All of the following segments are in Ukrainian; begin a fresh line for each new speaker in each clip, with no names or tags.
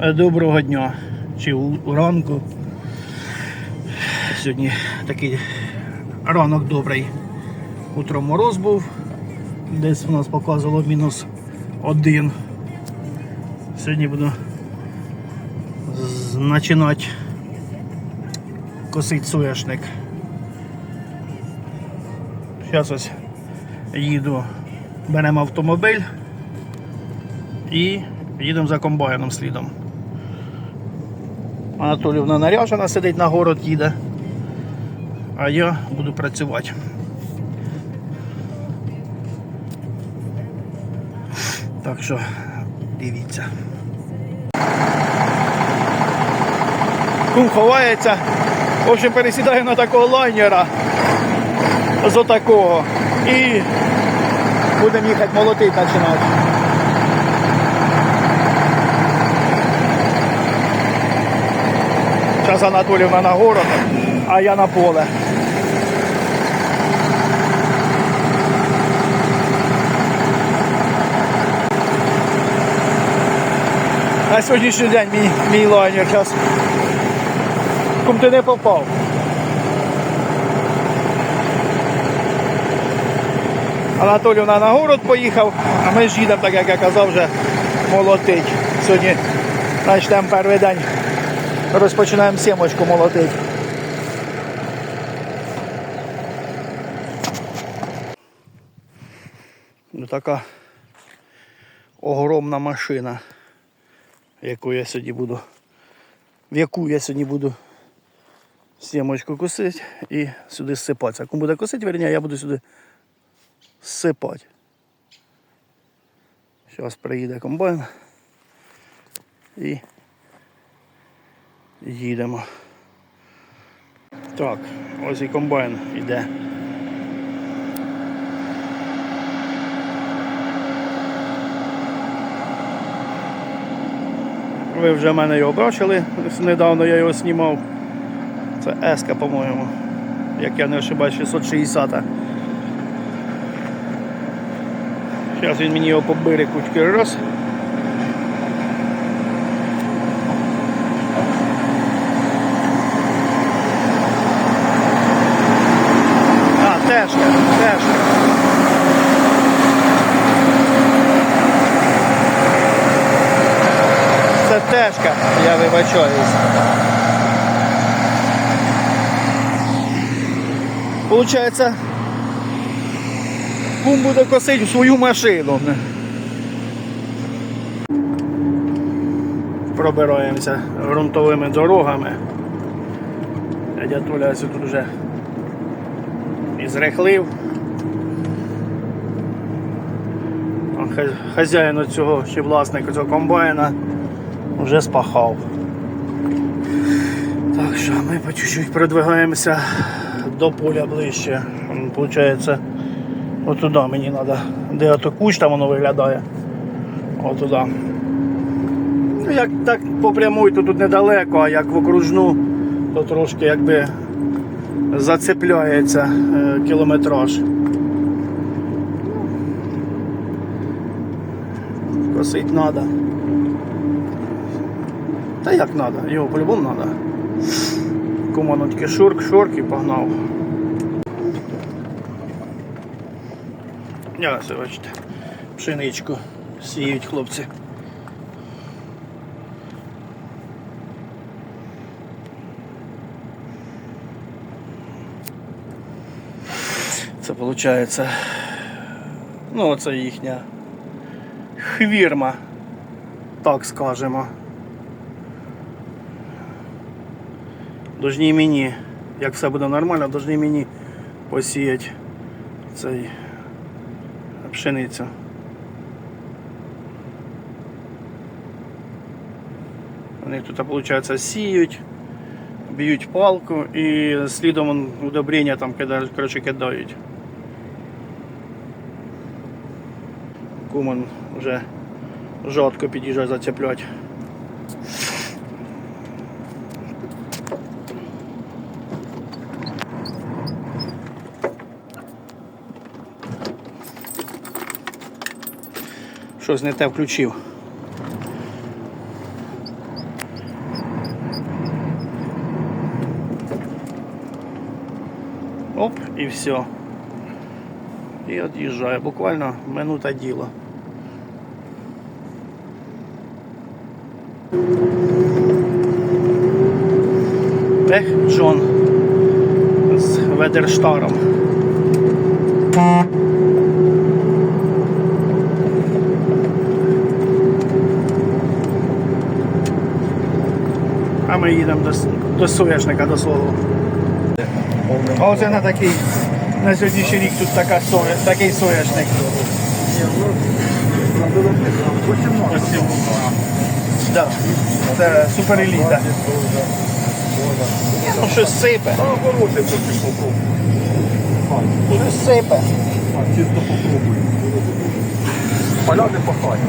Е, Доброго дня чи у- ранку. Сьогодні такий ранок добрий. Утром мороз був. Десь у нас показувало мінус один. Сьогодні буду починати косити соняшник. Зараз ось їду, беремо автомобіль і їдемо за комбайном слідом. Анатолівна наряжена сидить на город їде, а я буду працювати. Так що дивіться. Кум ховається. В общем, пересідаю на такого лайнера з отакого. І будемо їхати молотити починати. Зараз Анатолівна на город, а я на поле. На сьогоднішній день мій, мій лайнер зараз. Кум ти не попав. Анатолівна на город поїхав, а ми ж їдемо, так як я казав, вже молотить. Сьогодні почнемо перший день. Розпочинаємо сімочку молотити. Ну, така огромна машина, яку я сьогодні буду, в яку я сьогодні буду сімочку косити і сюди сипатися. Кому буде косити, верні, я буду сюди сипати. Зараз приїде комбайн і їдемо. Так, ось і комбайн йде. Ви вже мене його бачили, недавно я його знімав. Це Еска, по-моєму. Як я не ошибаюсь, 660. Зараз він мені його по берегу тільки раз. А, тежка, тежка. Це тежка, вибачаюсь. Получається, кум буде косити свою машину. Пробираємося ґрунтовими дорогами. Дядя Толя тут вже і зрехлив. Хазяїн цього чи власник цього комбайна вже спахав. Так що ми по чуть-чуть продвигаємося до поля ближче. Получається, от туди мені треба. Де ото кущ там воно виглядає. От туди. Ну, як так по прямой, то тут недалеко, а як в окружну, то трошки якби зацепляється е, кілометраж. Косить треба. Та як треба, його по-любому треба. Кому тільки шурк, шурк і погнав. Я ось бачите, пшеничку сіють хлопці. Це виходить, ну це їхня хвірма, так скажемо. Должні мені, як все буде нормально, должні мені посіяти цей пшеницю. Вони тут, виходить, сіють, б'ють палку і слідом удобрення там коротше, кидають. Куман вже жорстко під'їжджає зацеплять. Щось не те включив. Оп, і все. І від'їжджає. Буквально минута діла. Ех, Джон з Ведерштаром. А ми їдемо до, до соняшника до свого. А оце на такий, на сьогоднішній рік тут така соя, такий соняшник. Да. Це супереліта. Ну, щось сипе. Щось сипе.
Чисто попробуй. Поляни пахать.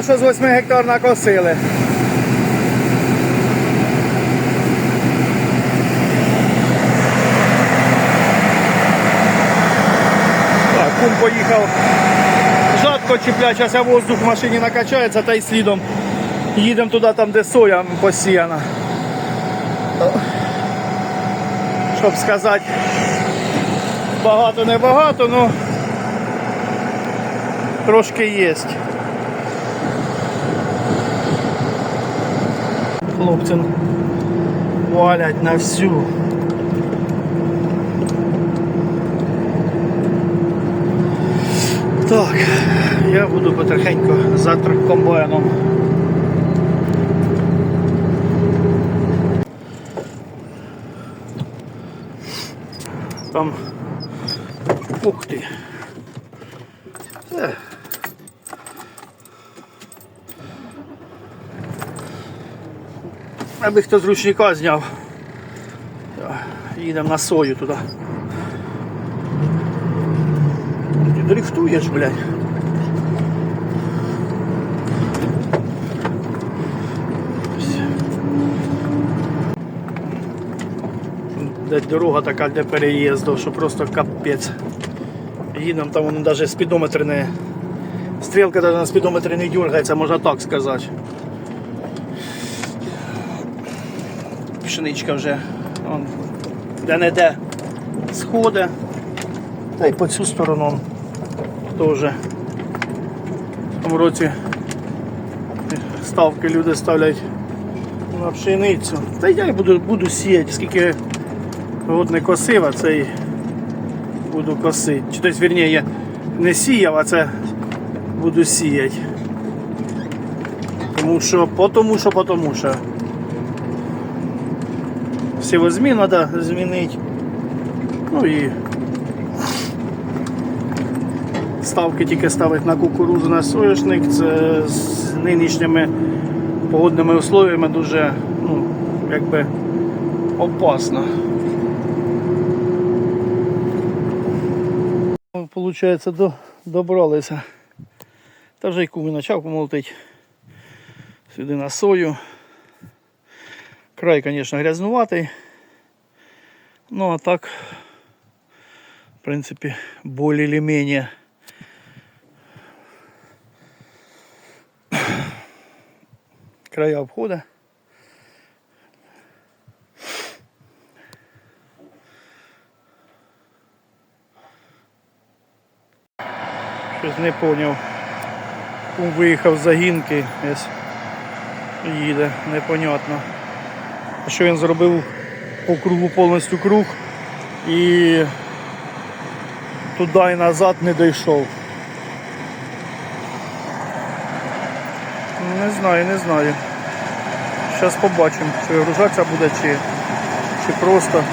Оце що з 8 гектар накосили. Так, кум поїхав. Жадко чіплять, зараз воздух в машині накачається, та й слідом їдемо туди, там, де соя посіяна. Щоб сказати, багато не багато, ну трошки є. Хлопці валять на всю. Так, я буду потихеньку за тр- комбайном. Там. Ух ти. Аби хто з ручника зняв. Їдемо на сою туди. Ти дрифтуєш, блядь. Де дорога така для переїзду, що просто капець. Їдемо, там воно навіть спідометр не. Стрілка навіть на спідометрі не дергається, можна так сказати. Пшеничка вже де-не-де сходить. Та й по цю сторону теж. В тому році ставки люди ставлять на пшеницю. Та я й буду, буду сіяти, скільки год не косив, а цей буду косити. Чи тобто, вірніше, я не сіяв, а це буду сіяти. Тому що, потому що, потому що. Сівозмін треба змінити. Ну і ставки тільки ставити на кукурудзу на соняшник. Це з нинішніми погодними условиями дуже ну, якби опасно. Ну, Получається, до, добралися. Та вже й куми почав помолотити сюди на сою. Край, звісно, грязнуватий. Ну а так, в принципі, более-менее. Края обхода. Щось не зрозумів. Кум виїхав з загінки, ось їде, непонятно. Що він зробив по кругу повністю круг і туди і назад не дійшов. Не знаю, не знаю. Зараз побачимо, чи вигружатися буде, чи, чи просто.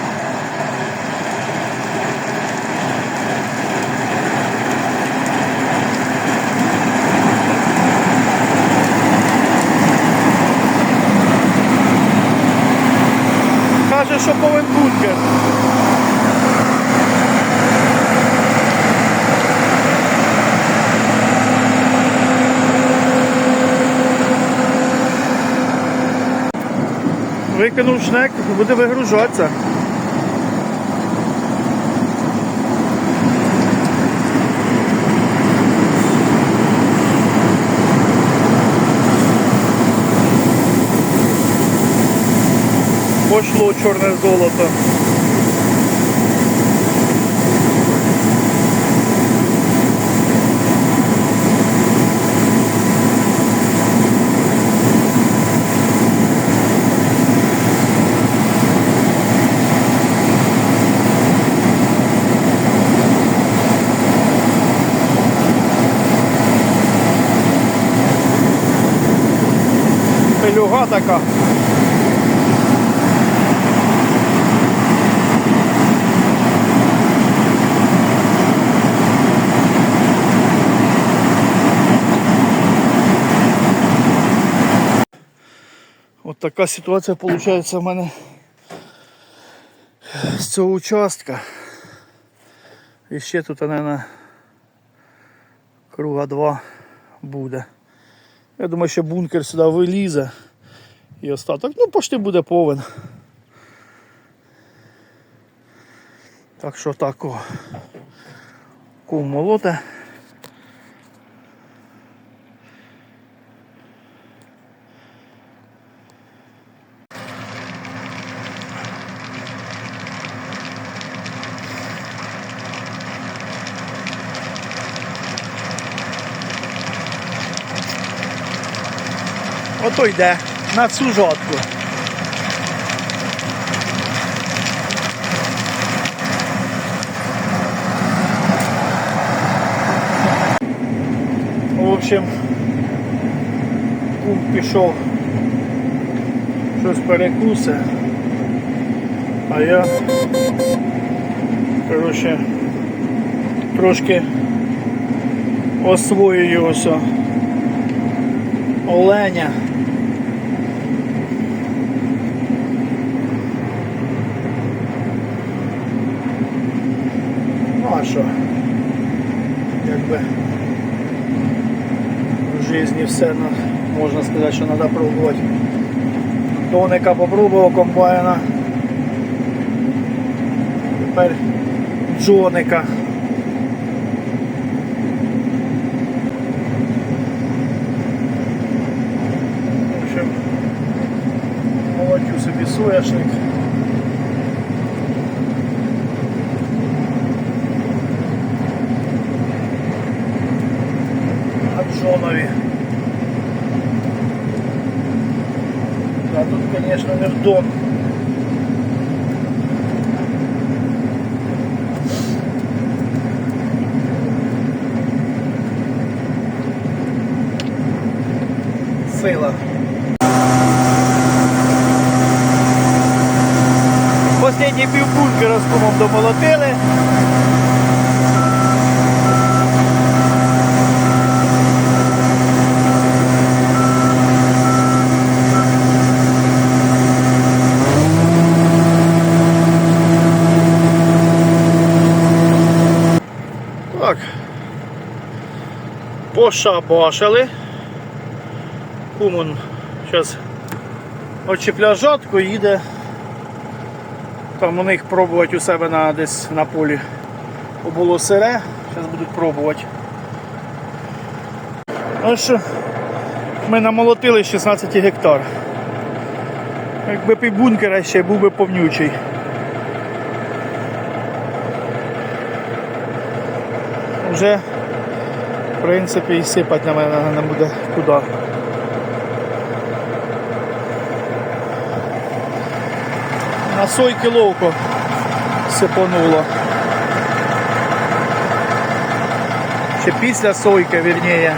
Викинув шнек, буде вигружатися. Пошло чорне золото. Така. От така ситуація виходить в мене з цього участка. І ще тут, мабуть, круга два буде. Я думаю, що бункер сюди вилізе і остаток. Ну, почти буде повен. Так що так о. Кум молоте. Ото йде на цю жодку. В общем, кум пішов щось перекусе, а я коротше, трошки освоюю оленя. Ну а що? Якби в житті все ну, можна сказати, що треба пробувати. Тоника попробував комбайна. Тепер джоника. В общем, молотю собі соняшник. А Джонові. А тут, конечно, не в дом. Сила. Последній півбункера з кумом домолотили. Так. Пошабашили. Кумон зараз очіпля жатку і їде там у них пробувати у себе на, десь на полі. Було сире, зараз будуть пробувати. Ну що, ми намолотили 16 гектар. Якби півбункера ще був би повнючий. Вже, в принципі, і сипати на мене не буде куди. На сойки ловко сипануло. Ще після сойки, вірніше.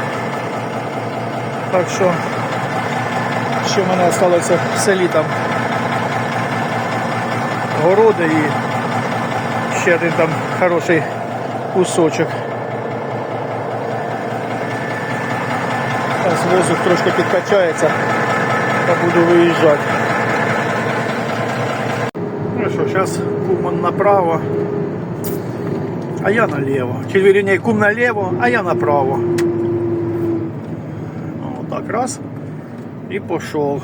Так що ще в мене залишилося в селі там городи і ще один там хороший кусочок. Зараз воздух трошки підкачається та буду виїжджати. Ну що, зараз кум направо, а я наліво. Чи вірні кум наліво, а я направо. Ну, Отак От раз і пішов.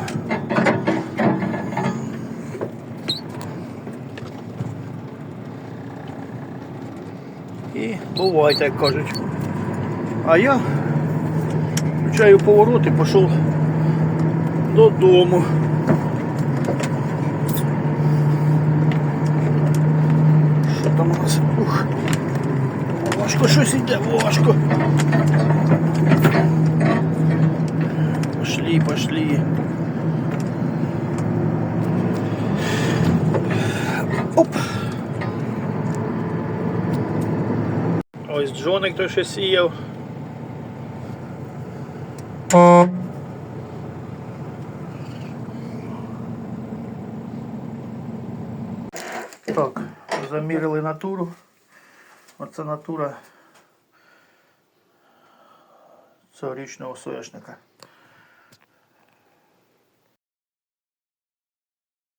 І бувайте, як кажуть. А я включаю поворот і пішов додому. Що там у нас? Ух. Важко щось йде, важко. Пошли, пошли. Оп. Ось Джоник той ще сіяв. Так, замірили натуру. Оце натура цьогорічного соняшника.